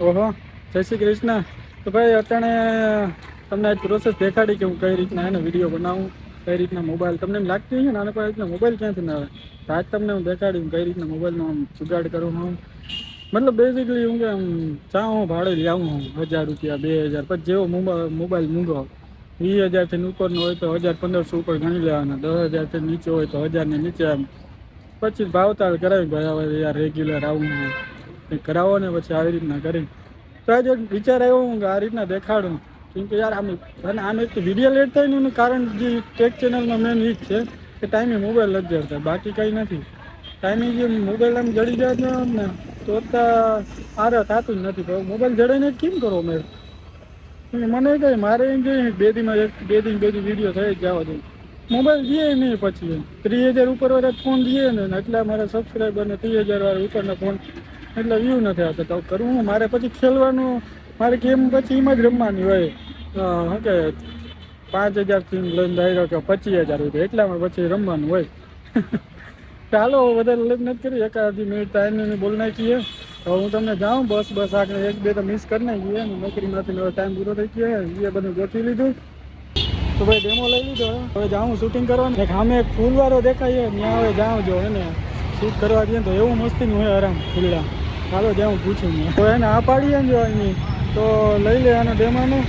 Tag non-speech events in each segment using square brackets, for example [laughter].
ઓહો, જય શ્રી કૃષ્ણ. તો ભાઈ, અત્યારે તમને આજ પ્રોસેસ દેખાડી કે હું કઈ રીતના એને વીડિયો બનાવું, કઈ રીતના મોબાઈલ તમને એમ લાગતી હોય ને, આને કોઈ રીતના મોબાઈલ ક્યાંથી ના આવે? આજ તમને હું દેખાડી કઈ રીતના મોબાઈલનો આમ જુગાડ કરું હું મતલબ બેઝિકલી હું કે આમ ચા હું ભાડે લાવું હું હજાર રૂપિયા, બે હજાર, પછી જેવો મોબાઈલ મૂંગો. વીસ હજારથી ઉપરનો હોય તો હજાર પંદરસો ઉપર ગણી લેવાના, દસ હજારથી નીચે હોય તો હજારની નીચે આમ. પછી ભાવતાલ કરાવી, ભાઈ, હવે યાર રેગ્યુલર આવું કંઈક કરાવો ને પછી આવી રીતના કરીને. તો આજે વિચાર આવ્યો હું કે આ રીતના દેખાડું. કેમ કે યાર આમ અને આમ એક વીડિયો લેટ થાય ને એનું કારણ જે ટેક ચેનલમાં મેન એ જ છે કે ટાઈમે મોબાઈલ નથી જડતા, બાકી કંઈ નથી. ટાઈમે જે મોબાઈલ આમ જડી જાય ને તો આરે થતું જ નથી. મોબાઈલ જડાઈને કેમ કરો મેં મને કહે, મારે એમ જોઈએ બે દીમાં એક, બે દિન બે દી વીડિયો થઈ જ જવા જોઈએ મોબાઈલ દઈએ નહીં પછી. ત્રીસ હજાર ઉપર વાળા ફોન દઈએ ને એટલે મારા સબસ્ક્રાઈબર ને ત્રીસ હજાર વાળા ઉપરના ફોન એટલે વ્યૂ નથી આવતો. તો કરવું મારે પછી ખેલવાનું, મારે ગેમ પછી એમાં જ રમવાની હોય. શું કે, પાંચ હજારથી લઈને ડાયરો કે પચીસ હજાર સુધી, એટલામાં પછી રમવાનું હોય. [laughs] ચાલો વધારે લેટ નથી કરી. એકાદી મિનિટ ટાઈમ બોલ નાખીએ. હવે હું તમને જાઉં, બસ બસ આગળ એક, બે તો મિસ કરી નાખીએ. નોકરીમાંથી હવે ટાઈમ પૂરો થઈ ગયો એ બધું ગોઠવી લીધું. તો ભાઈ ડેમો લઈ લીધો. હવે જાઉં શૂટિંગ કરવાનું. એક સામે એક ફૂલવાળો દેખાય ત્યાં હવે જાઉં જો એને શૂટ કરવા દઈએ તો એવું મસ્તીનું હોય આરામ ફૂલડા ચાલો હું પૂછું મેં તો એને આ પાડીએ ને જો એની તો લઈ લે આનો ડેમાનું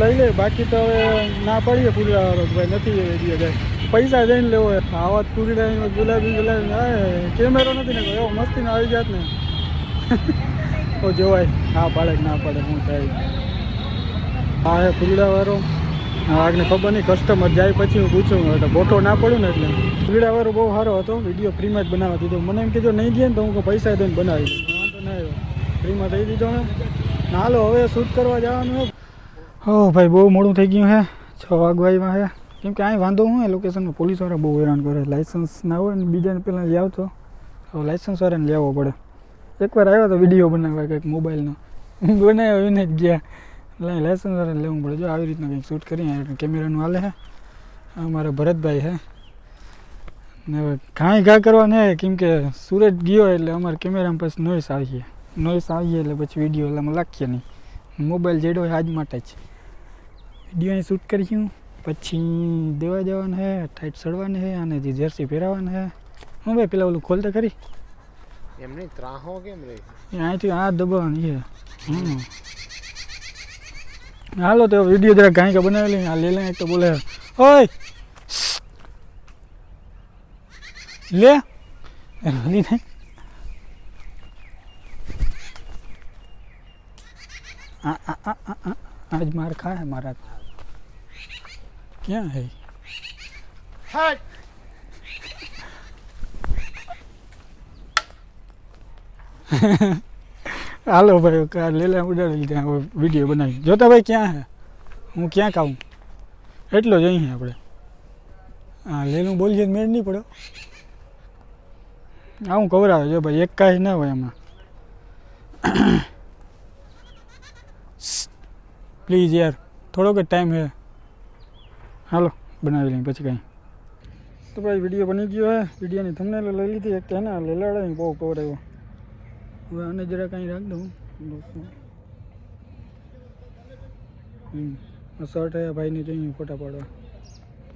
લઈ લે. બાકી તો હવે ના પાડીએ ફૂલડાવાળો ભાઈ નથી એ જાય. પૈસા જઈને લેવો આવા જ ફૂલડા ગુલાબી ગુલાબી. કેમેરો નથી ને એવો મસ્તીનો આવી જાત ને. [laughs] તો જોવાય. હા પાડે ના પાડે હું થાય. હા એ ફૂલડાવાળો આગને ખબર નહીં કસ્ટમર જાય પછી હું પૂછું. એટલે તો ના પડ્યું ને એટલે. ફૂલડાવાળો બહુ સારો હતો. વીડિયો ફ્રીમાં જ બનાવવા દીધો. મને એમ કે નહીં દે ને તો હું પૈસા દઈને બનાવી દઉં ના આવ્યો ફ્રીમાં દઈ દીધો ને. હાલો, હવે શૂટ કરવા જવાનું. હો ભાઈ, બહુ મોડું થઈ ગયું હે. છ વાગવાઈમાં હે. કેમ કે અહીં વાંધો હું લોકેશનમાં પોલીસવાળા બહુ હેરાન કરે. લાઇસન્સ ના હોય ને, બીજાને પહેલાં લઈ આવતો. હવે લાઇસન્સવાળાને લેવો પડે. એકવાર આવ્યો તો વીડિયો બનાવવા કંઈક મોબાઈલનો બનાવ્યો, એને જ ગયા. એટલે લાઇસન્સ વાળાને લેવું પડે. જો આવી રીતના કંઈક શૂટ કરી કેમેરાનું હાલે હે. અમારા મારા ભરતભાઈ હે. ને હવે કાંઈ ઘા કરવા નહીં કેમ કે સુરત ગયો એટલે અમારે કેમેરામાં પછી નોઈસ આવીએ નોઈસ આવીએ એટલે પછી વીડિયો એટલે લાખીએ નહીં. મોબાઈલ જેડો હોય આજ માટે જ. વીડિયો શૂટ કરીશું. પછી દેવા જવાનું હે ટાઈટ સડવાનું હે અને જે જર્સી પહેરાવવાનું હે. હું ભાઈ પેલા ઓલું ખોલતા ખરી? એમની ત્રાહો કેમ રે? અહીંથી આ દબાવવાની છે. હમ. હાલો તો વીડિયો જરા કાંઈ બનાવેલી આ લે લે એક તો બોલે ઓય લે. આ આ આ આજ માર ખાય મારા. ક્યાં હે? હટ હાલો ભાઈ કાર લેલા ઉડાડી લીધા હવે વીડિયો બનાવી. જોતા ભાઈ ક્યાં હે? હું ક્યાં ખાઉં? એટલો જ અહીં આપણે. હા લેલું બોલીએ મેળ નહીં પડ્યો આવું કવરાવે છે ભાઈ, એક કાંઈ ના હોય એમાં પ્લીઝ યાર, થોડોક જ ટાઈમ હે. હાલો, બનાવી લઈએ પછી કાંઈ. તો ભાઈ, વીડિયો બની ગયો હે. વિડીયોની તમને લઈ લીધી. એક કે ને લેલાડે બહુ કવર આવ્યો હવે આને જરા કાંઈ રાખ દઉં શર્ટ હે ભાઈને જોઈએ ફોટા પાડવા.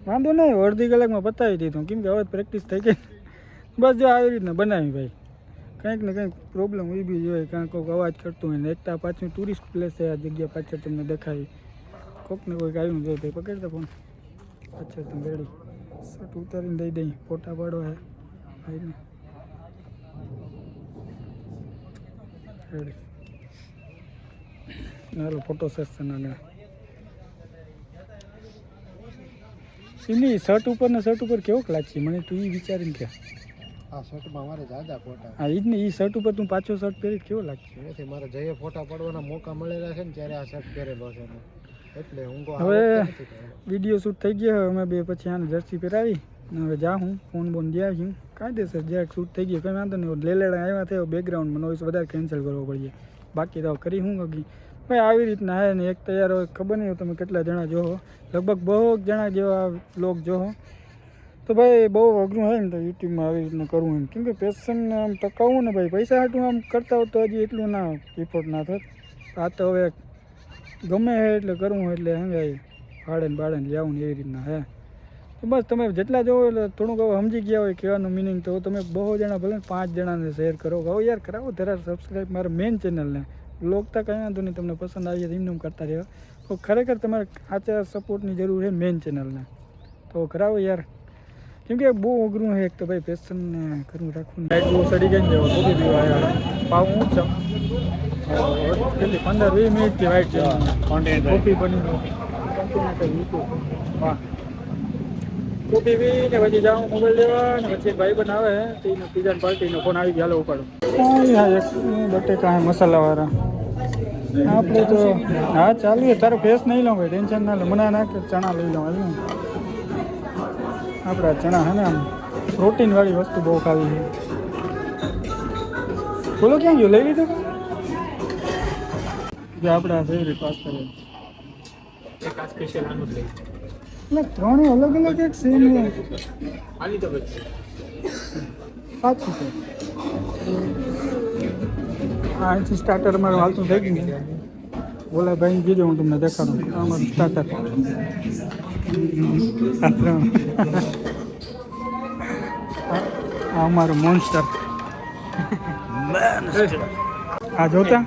વાંધો નહીં, અડધી કલાકમાં પતાવી દીધું કેમ કે હવે પ્રેક્ટિસ થઈ ગઈ. બસ જો આવી રીતના બનાવી ભાઈ. કંઈક ને કંઈક પ્રોબ્લેમ એ બી જોઈએ કારણ કોઈક અવાજ કરતું હોય ને એકતા પાછું ટુરિસ્ટ પ્લેસ છે આ જગ્યા પાછળ તમને દેખાય. કોઈક ને કોઈક આવ્યું જોઈએ ભાઈ પકડતા ફોન પાછળ તમે રેડી શર્ટ ઉતારીને દઈ દઈ, ફોટા પાડો હે. ભાઈને રેડી. હાલો ફોટો સેશન આગળ. એમની શર્ટ ઉપર ને શર્ટ ઉપર કેવો લાગશે? મને તું એ વિચારીને કે. આ શર્ટમાં મારે જાજા ફોટા. હા જ ને ઈ શર્ટ ઉપર તું પાછો શર્ટ પહેરી કેવો લાગશે? એનાથી મારે જઈએ ફોટા પાડવાના મોકા મળેલા છે ને ત્યારે આ શર્ટ પહેરેલો છે એટલે હું હવે વીડિયો શૂટ થઈ ગયો હવે અમે બે પછી આને જર્સી પહેરાવી ને હવે જા હું ફોન બોન જ્યાં છું કાયદેસર જ્યાં શૂટ થઈ ગયો કંઈ વાંધો નહીં લેલેડા આવ્યા થયો બેકગ્રાઉન્ડમાં નોઈસ વધારે કેન્સલ કરવો પડીએ બાકી તો કરી હું ગઈ ભાઈ આવી રીતના હે ને એક તૈયાર હોય ખબર નહીં તમે કેટલા જણા જોહો લગભગ બહુ જણા જેવા લોક જોહો તો ભાઈ બહુ અઘરું હોય ને તો યુટ્યુબમાં આવી રીતના કરવું એમ. કેમ કે પેશન આમ ટકાવવું ને ભાઈ. પૈસા હાટું આમ કરતા હોય તો હજી એટલું ના રિપોર્ટ ના થાય આ તો હવે ગમે હે એટલે કરવું એટલે હંગાઈ. ભાડે ને ને લેવું ને એવી રીતના હે. તો બસ તમે જેટલા જોવો એટલે થોડુંક હવે સમજી ગયા હોય કહેવાનું મિનિંગ તો તમે બહુ જણા ભલે પાંચ જણાને શેર કરો. કહો યાર કરાવો ત્યારે સબસ્ક્રાઈબ મારા મેઇન ચેનલને લોકતા કંઈ વાંધો નહીં, તમને પસંદ આવી જાય એમને એમ કરતા રહ્યો તો ખરેખર તમારે આચા સપોર્ટની જરૂર છે મેઇન ચેનલને તો કરાવો યાર. કેમ કે બહુ અઘરું છે એક તો ભાઈ પેશન ને કરવું રાખવું લાઈટ બહુ સડી ગઈ ને જેવો પીવા આવ્યા. પાવ હું જ કેટલી? પંદર વીસ મિનિટથી વાઈટ છે કોફી બની વાહ. કોફી પીને પછી જાઉં મોબાઈલ લેવા ને પછી ભાઈ બન આવે તો એને પીઝા પાર્ટીનો ફોન આવી ગયો. ઉપાડો. હા એક બટેકા હે મસાલાવાળા. આપણે તો હા ચાલીએ. તારો ફેસ નહીં લઉં ભાઈ ટેન્શન ના લે. મને ના કે ચણા લઈ લઉં ને. આપણા ચણા હે ને આમ પ્રોટીનવાળી વસ્તુ બહુ ખાવી છે. બોલો ક્યાં ગયો? લઈ લીધો? જે આપણા ફેવરિટ પાસ્તા છે. એક આ સ્પેશિયલ આનું જ લઈ. એટલે ત્રણેય અલગ અલગ એક સેમ આની તો સાચું છે. આ અહીંથી સ્ટાર્ટર મારું હાલતું થઈ ગયું બોલા ભાઈ કીધું હું તમને દેખાડું. અમારું સ્ટાર્ટર આ અમારું મોન્સ્ટર આ જોતા?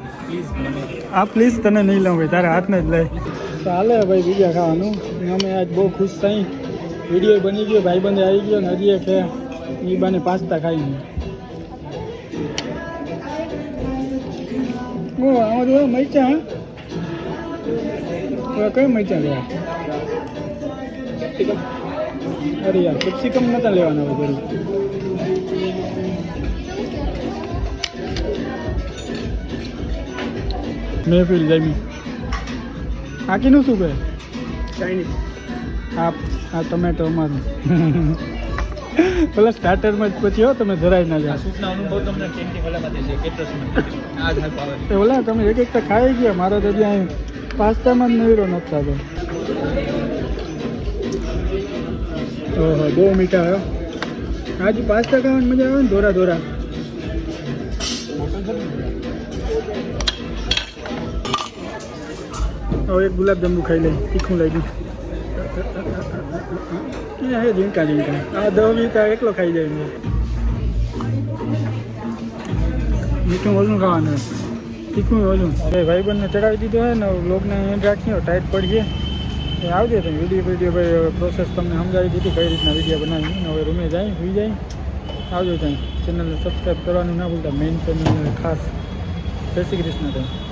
આ પ્લીઝ તને નહીં લઉં ભાઈ, તારે હાથને જ લઈ. ચાલે ભાઈ બીજા ખાવાનું. અમે આજ બહુ ખુશ થઈ. વીડિયો બની ગયો, ભાઈબંધ આવી ગયો ને હજી એક એ બાને પાસ્તા ખાઈ ઓ આમાં જો મૈચા હા? મૈચા કઈ લેવા અરે યાર કેપ્સિકમ નતા લેવાના હવે જરૂર મહેફિલ જામી. આકીનું શું કહે? ચાઇનીઝ આ આ ટમેટો અમારું. પેલા સ્ટાર્ટરમાં જ પછી હો તમે જરાય ના જાઓ. સૂપના અનુભવ તમને કેન્ટી વાલામાં છે? કેટલો સમય આ એ ઓલા તમે એક એક તો ખાઈ ગયા. મારો તો ત્યાં પાસ્તામાં જ નવીરો નથી થતો. ઓહો, બહુ મીઠા આવ્યો આજે પાસ્તા ખાવાની મજા આવે ને દોરા દોરા. હવે એક ગુલાબજાંબુ ખાઈ લઈ તીખું લાગ્યું. એ હે ઝીણકા ઝીણકા. આ દહ વીસ આ એકલો ખાઈ જાય મેં મીઠું ઓછું ખાવાનું. તીખું ઓછું. અરે ભાઈબંધને ચડાવી દીધો હોય ને, લોગને એન્ડ રાખ્યો ટાઈટ પડીએ. એ આવજે તમે, વીડિયો વીડિયો ભાઈ પ્રોસેસ તમને સમજાવી દીધી, કઈ રીતના વીડિયો બનાવી. હવે રૂમે જાય સુઈ જાય. આવજો ત્યાં. ચેનલને સબસ્ક્રાઈબ કરવાનું ના ભૂલતા. મેઇન ચેનલ ખાસ. જય શ્રી કૃષ્ણ ત્યાં.